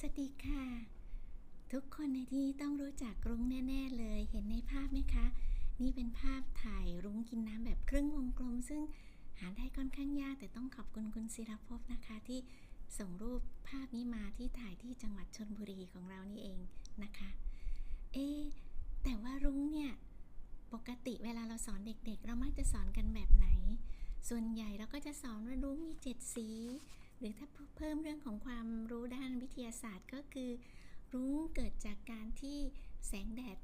สวัสดีค่ะ ทุกคนในที่ต้องรู้จักรุ้งแน่ ๆ เลย เห็นในภาพไหมคะ นี่เป็นภาพถ่ายรุ้งกินน้ำแบบครึ่งวงกลม ซึ่งหาได้ค่อนข้างยาก แต่ต้องขอบคุณคุณศิรภพนะคะที่ส่งรูปภาพนี้มาที่ถ่ายที่จังหวัดชนบุรีของเรานี่เองนะคะ เอ๊แต่ว่ารุ้งเนี่ย ปกติเวลาเราสอนเด็กๆเรามักจะสอนกันแบบไหน ส่วนใหญ่เราก็จะสอนว่ารุ้งมีเจ็ดสี หรือถ้าเพิ่มเรื่องของความรู้ด้าน วิทยาศาสตร์ก็คือ รุ้งเกิดจากการที่แสงแดด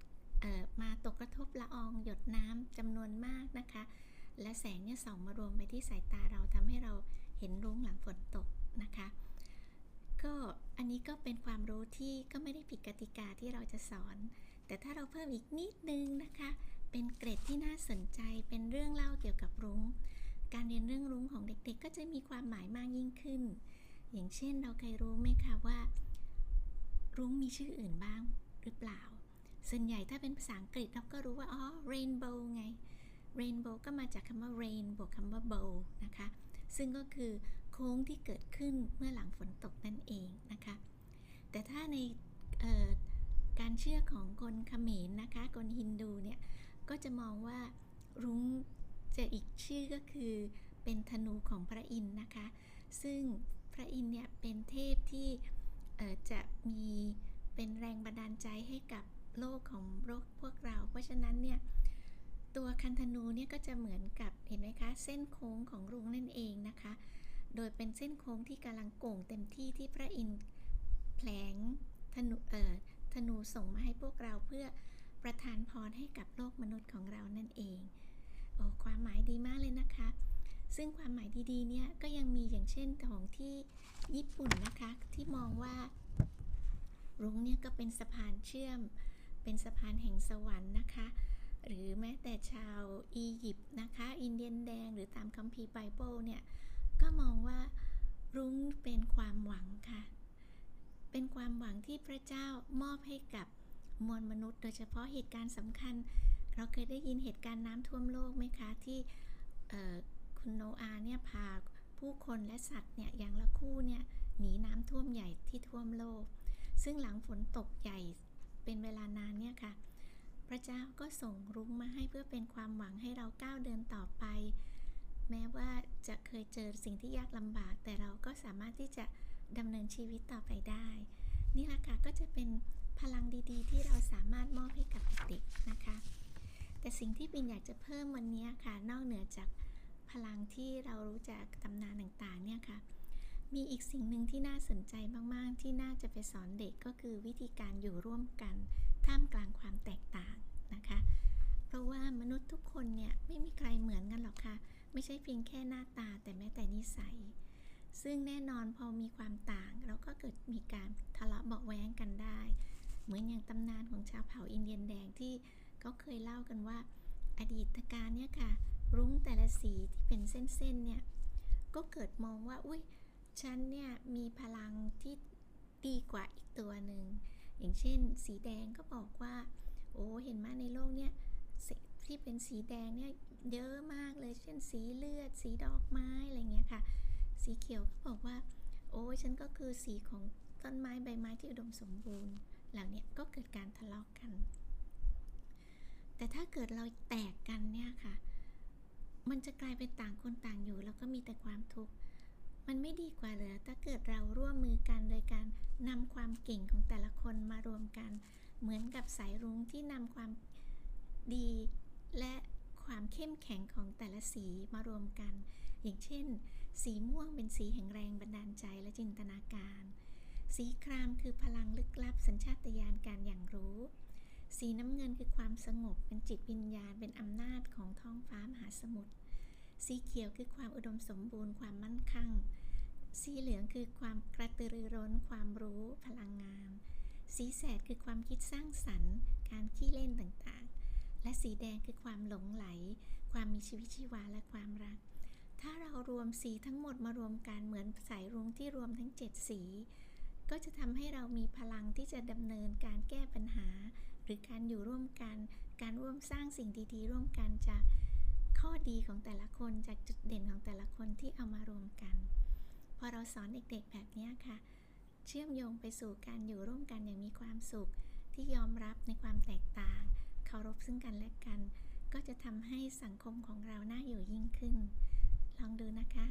มาตกกระทบละอองหยดน้ำจำนวนมากนะคะ และแสงเนี่ยส่องมารวมไปที่สายตาเราทำให้เราเห็นรุ้งหลังฝนตกนะคะ ก็อันนี้ก็เป็นความรู้ที่ก็ไม่ได้ผิดกติกาที่เราจะสอน แต่ถ้าเราเพิ่มอีกนิดนึงนะคะ เป็นเกรดที่น่าสนใจเป็นเรื่องเล่าเกี่ยวกับรุ้งการเรียนเรื่องรุ้งของเด็กๆ ก็จะมีความหมายมากยิ่งขึ้น อย่างเช่นเราเคยรู้ไหมคะว่า รุ้งมีชื่ออื่นบ้างหรือเปล่า ส่วนใหญ่ถ้าเป็นภาษาอังกฤษเราก็รู้ว่า อ๋อ rainbow ไง rainbow ก็มาจากคำว่า rain บวกคำว่า bow นะคะ ซึ่งก็คือโค้งที่เกิดขึ้นเมื่อหลังฝนตกนั่นเองนะคะ แต่ถ้าในการเชื่อของคนเขมรนะคะ คนฮินดูเนี่ย ก็จะมองว่ารุ้งจะอีกชื่อก็คือเป็นธนูของพระอินทร์นะคะ ซึ่ง พระอินทร์เนี่ยเป็นเทพที่จะมีเป็นแรงบันดาลใจให้กับโลกของโลกพวกเรา เพราะฉะนั้นเนี่ยตัวคันธนูเนี่ยก็จะเหมือนกับเห็นไหมคะ เส้นโค้งของรุ้งนั่นเองนะคะ โดยเป็นเส้นโค้งที่กำลังโก่งเต็มที่ที่พระอินทร์แผลงธนูเอ่อธนูส่งมาให้พวกเราเพื่อประทานพรให้กับโลกมนุษย์ของเรานั่นเองโอ้ความหมายดีมากเลยนะคะ ซึ่งความหมายดีๆเนี่ยก็ยังมีอย่างเช่นของที่ญี่ปุ่นนะคะที่มองว่ารุ้งเนี่ยก็เป็นสะพานเชื่อม เป็นสะพานแห่งสวรรค์นะคะ หรือแม้แต่ชาวอียิปต์นะคะ อินเดียนแดงหรือตามคัมภีร์ไบเบิลเนี่ยก็มองว่ารุ้งเป็นความหวังค่ะ เป็นความหวังที่พระเจ้ามอบให้กับมวลมนุษย์ โดยเฉพาะเหตุการณ์สำคัญ เราเคยได้ยินเหตุการณ์น้ำท่วมโลกไหมคะที่ คุณโนอาเนี่ยพาผู้คนและสัตว์เนี่ยอย่างละคู่เนี่ยหนีน้ำท่วมใหญ่ที่ท่วมโลก ซึ่งหลังฝนตกใหญ่เป็นเวลานานเนี่ยค่ะ พระเจ้าก็ส่งรุ้งมาให้เพื่อเป็นความหวังให้เราก้าวเดินต่อไป แม้ว่าจะเคยเจอสิ่งที่ยากลำบาก แต่เราก็สามารถที่จะดำเนินชีวิตต่อไปได้ นี่แหละค่ะก็จะเป็นพลังดีๆ ที่เราสามารถมอบให้กับเด็กๆนะคะ แต่สิ่งที่ปินอยากจะเพิ่มวันนี้ค่ะ นอกเหนือจาก พลังที่เรารู้จากตำนานต่างๆเนี่ยค่ะ มีอีกสิ่งหนึ่งที่น่าสนใจมากๆ ที่น่าจะไปสอนเด็กก็คือวิธีการอยู่ร่วมกัน ท่ามกลางความแตกต่างนะคะ เพราะว่ามนุษย์ทุกคนเนี่ยไม่มีใครเหมือนกันหรอกค่ะ ไม่ใช่เพียงแค่หน้าตาแต่แม้แต่นิสัย ซึ่งแน่นอนพอมีความต่าง เราก็เกิดมีการทะเลาะเบาแว้งกันได้ เหมือนอย่างตำนานของชาวเผ่าอินเดียนแดงที่เขาเคยเล่ากันว่า อดีตการเนี่ยค่ะ รุ้งแต่ละสีที่เป็นเส้นๆเนี่ยก็เกิดมองว่าอุ้ยฉันเนี่ยมีพลังที่ดีกว่าอีกตัวหนึ่งอย่างเช่น สีแดงก็บอกว่า โอ้เห็นมาในโลกเนี่ยที่เป็นสีแดงเนี่ยเยอะมากเลย เช่นสีเลือด สีดอกไม้อะไรเงี้ยค่ะ สีเขียวก็บอกว่า โอ้ฉันก็คือสีของต้นไม้ใบไม้ที่อุดมสมบูรณ์เหล่านี้ก็เกิดการทะเลาะกกัน แต่ถ้าเกิดเราแตกกันเนี่ยค่ะ มันจะกลายเป็นต่างคนต่างอยู่ แล้วก็มีแต่ความทุกข์มันไม่ดีกว่าเลยถ้าเกิดเราร่วมมือกันโดยการนำความเก่งของแต่ละคนมารวมกัน เหมือนกับสายรุ้งที่นำความดีและความเข้มแข็งของแต่ละสีมารวมกัน อย่างเช่น สีม่วงเป็นสีแห่งแรงบันดาลใจและจินตนาการ สีครามคือพลังลึกลับสัญชาตญาณการอย่างรู้ สีน้ำเงินคือความสงบเป็นจิตวิญญาณเป็นอำนาจของท้องฟ้ามหาสมุทรสีเขียวคือความอุดมสมบูรณ์ความมั่นคงสีเหลืองคือความกระตือรือร้น ความรู้พลังงาน สีแสดคือความคิดสร้างสรรค์ การขี้เล่นต่างๆ และสีแดงคือความหลงไหล ความมีชีวิตชีวาและความรัก ถ้าเรารวมสีทั้งหมดมารวมกันเหมือนสายรุ้งที่รวมทั้ง 7 สี ก็จะทำให้เรามีพลังที่จะดำเนินการแก้ปัญหา หรือการอยู่ร่วมกัน การร่วมสร้างสิ่งดีๆ ร่วมกันจากข้อดีของแต่ละคนจากจุดเด่นของแต่ละคนที่เอามารวมกัน พอเราสอนเด็กๆแบบนี้ค่ะ เชื่อมโยงไปสู่การอยู่ร่วมกันอย่างมีความสุข ที่ยอมรับในความแตกต่าง เคารพซึ่งกันและกัน ก็จะทำให้สังคมของเราน่าอยู่ยิ่งขึ้น ลองดูนะคะ